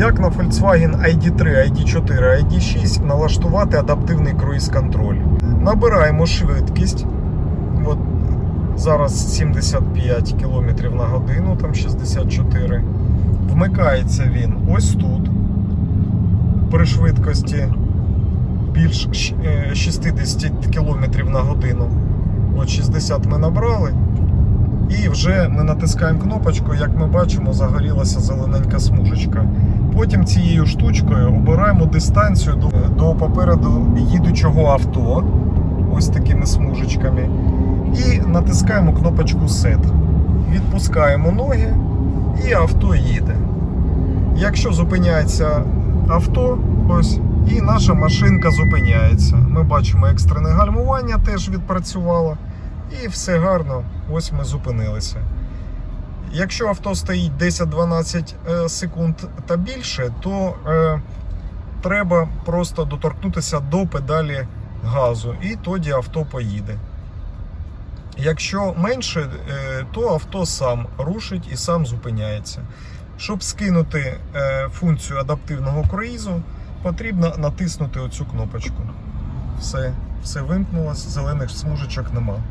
Як на Volkswagen ID3, ID4, ID6 налаштувати адаптивний круїз-контроль? Набираємо швидкість. От зараз 75 км на годину, там 64. Вмикається він ось тут. При швидкості більш е, 60 км на годину. От 60 ми набрали. І вже ми натискаємо кнопочку, як ми бачимо, загорілася зелененька смужечка. Потім цією штучкою обираємо дистанцію до, до попереду їдучого авто, ось такими смужечками. І натискаємо кнопочку Set. Відпускаємо ноги, і авто їде. Якщо зупиняється авто, ось, і наша машинка зупиняється. Ми бачимо екстрене гальмування теж відпрацювало. І все гарно, ось ми зупинилися. Якщо авто стоїть 10-12 е, секунд та більше, то е, треба просто доторкнутися до педалі газу, і тоді авто поїде. Якщо менше, е, то авто сам рушить і сам зупиняється. Щоб скинути е, функцію адаптивного круїзу, потрібно натиснути оцю кнопочку. Все, все вимкнулося, зелених смужечок нема.